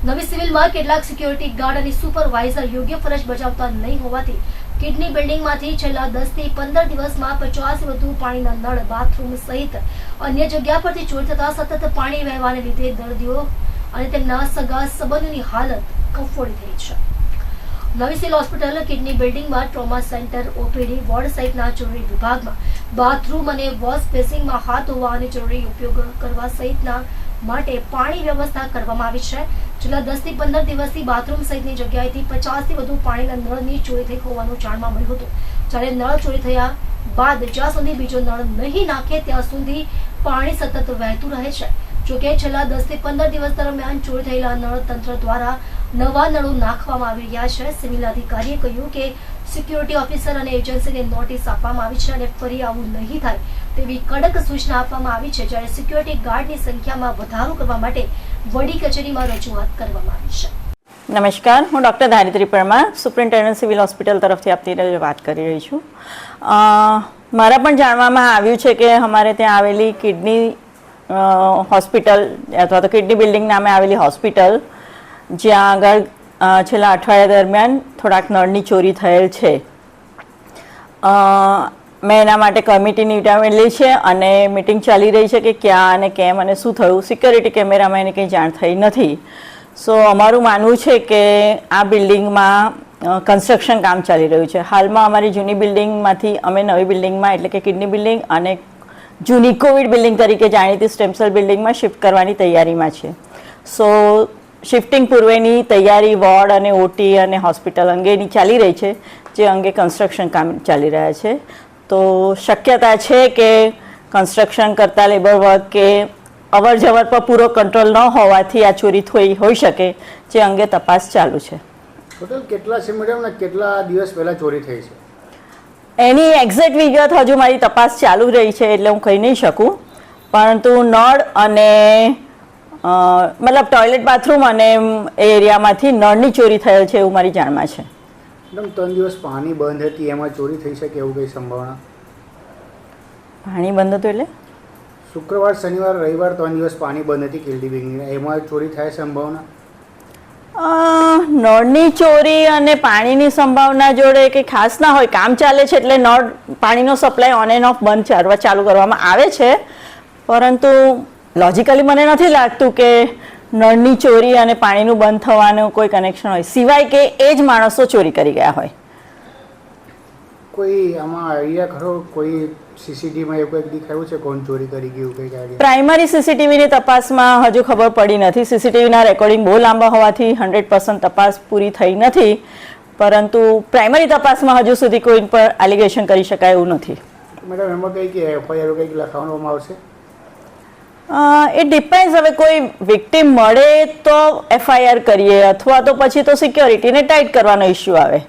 નવી સિવિલમાં કેટલાક સિક્યોરિટી ગાર્ડ અને સુપરવાઇઝર યોગ્ય ફરજ બજાવતા નહીં હોવાથી કિડની બિલ્ડિંગમાંથી છેલ્લા દસથી પંદર દિવસમાં પચાસ વધુ પાણીના નળ બાથરૂમ સહિત અન્ય જગ્યા પરથી ચોરી થતા સતત પાણી વહેવાને લીધે દર્દીઓ અને તેમના સગા સંબંધોની હાલત કફોડી થઈ છે. નવી સિવિલ હોસ્પિટલ કિડની બિલ્ડિંગમાં ટ્રોમા સેન્ટર ઓપીડી, વોર્ડ સહિતના જરૂરી વિભાગમાં બાથરૂમ અને વોશ બેસિંગમાં હાથ ધોવા અને જરૂરી ઉપયોગ કરવા સહિતના માટે પાણી વ્યવસ્થા કરવામાં આવી છે. છેલ્લા દસથી પંદર દિવસથી બાથરૂમ સહિતની જગ્યાએથી પચાસથી વધુ પાણીના નળની ચોરી થઈ હોવાનું જાણવા મળ્યું હતું. જ્યારે નળ ચોરી થયા બાદ જ્યાં સુધી બીજો નળ નહીં નાખે, ત્યાં સુધી પાણી સતત વહેતું રહે છે. જોકે છેલ્લા દસથી પંદર દિવસ દરમિયાન ચોરી થયેલા નળ તંત્ર દ્વારા નવા નળો નાખવામાં આવી રહ્યા છે. સિવિલ અધિકારીએ કહ્યું કે સિક્યુરિટી ઓફિસર અને એજન્સીને નોટિસ આપવામાં આવી છે અને ફરી આવું નહીં થાય તેવી કડક સૂચના આપવામાં આવી છે, જ્યારે સિક્યુરિટી ગાર્ડની સંખ્યામાં વધારો કરવા માટે વડી કચેરીમાં રજૂઆત કરવામાં આવી છે. નમસ્કાર, હું doctor Dharitri Parmar, superintendent civil hospital તરફથી આપની વાત કરી રહી છું. મારા પણ જાણવામાં આવ્યું છે કે અમારે ત્યાં આવેલી કિડની હોસ્પિટલ અથવા તો કિડની બિલ્ડિંગ નામે આવેલી હોસ્પિટલ, જ્યાં આગળ છેલ્લા અઠવાડિયા દરમિયાન થોડાક નળની ચોરી થયેલ છે. મેં એના માટે કમિટીની લી છે અને મિટિંગ ચાલી રહી છે કે ક્યાં અને કેમ અને શું થયું. સિક્યોરિટી કેમેરામાં એની કંઈ જાણ થઈ નથી. સો, અમારું માનવું છે કે આ બિલ્ડિંગમાં કન્સ્ટ્રક્શન કામ ચાલી રહ્યું છે. હાલમાં અમારી જૂની બિલ્ડિંગમાંથી અમે નવી બિલ્ડિંગમાં, એટલે કે કિડની બિલ્ડિંગ અને જૂની કોવિડ બિલ્ડિંગ તરીકે જાણીતી સ્ટેમસેલ બિલ્ડિંગમાં શિફ્ટ કરવાની તૈયારીમાં છે. સો શિફ્ટિંગ પૂર્વેની તૈયારી, વોર્ડ અને ઓટી અને હોસ્પિટલ અંગેની ચાલી રહી છે, જે અંગે કન્સ્ટ્રક્શન કામ ચાલી રહ્યા છે. તો શક્યતા છે કે કન્સ્ટ્રક્શન કરતા લેબર વર્ક કે અવર જવર પર પૂરો કંટ્રોલ ન હોવાથી આ ચોરી થઈ, હોઈ શકે, જે અંગે તપાસ ચાલુ છે. કેટલા કેટલા દિવસ પહેલા ચોરી થઈ છે? એની એક્ઝેક્ટ વિગત હજુ મારી તપાસ ચાલુ રહી છે એટલે હું કહી નહીં શકું. પરંતુ નળ અને મતલબ ટોયલેટ બાથરૂમ અને એ એરિયામાંથી નળની ચોરી થયેલ છે એવું મારી જાણમાં છે. મેડમ ત્રણ દિવસ પાણી બંધ હતી એમાં ચોરી થઈ શકે એવું કંઈ સંભાવના? પાણી બંધ હતું એટલે? શુક્રવાર શનિવાર રવિવાર ત્રણ દિવસ પાણી બંધ હતી કેલડી બેંકની એમાં ચોરી થાય સંભાવના? નળની ચોરી અને પાણીની સંભાવના જોડે કે ખાસ ના હોય, કામ ચાલે છે એટલે નળ, પાણીનો સપ્લાય ઓન એન્ડ ઓફ બંધ ચાલવા, ચાલુ કરવામાં આવે છે. પરંતુ લોજિકલી મને નથી લાગતું કે નળની ચોરી અને પાણીનું બંધ થવાનું કોઈ કનેક્શન હોય. સિવાય કે એ જ માણસો ચોરી કરી ગયા હોય. કોઈ આમાં આઈડિયા ખરો? કોઈ સીસીટીવીમાં એવું કંઈક દેખાયું છે? કોણ ચોરી કરી ગયું કંઈક આઈડિયા? પ્રાઇમરી સીસીટીવીની તપાસમાં હજુ ખબર પડી નથી. સીસીટીવીના રેકોર્ડિંગ બહુ લાંબા હોવાથી હંડ્રેડ પર્સન્ટ તપાસ પૂરી થઈ નથી. પરંતુ પ્રાઇમરી તપાસમાં હજુ સુધી કોઈ પર એલિગેશન કરી શકાય એવું નથી. મેડમ એમાં કંઈક એફઆઈઆર કંઈક લખાવવામાં આવશે? એ ડિપેન્ડ હવે કોઈ વિક્ટિમ મળે તો એફઆઈઆર કરીએ અથવા તો પછી તો સિક્યોરિટીને ટાઈટ કરવાનો ઇસ્યુ આવે.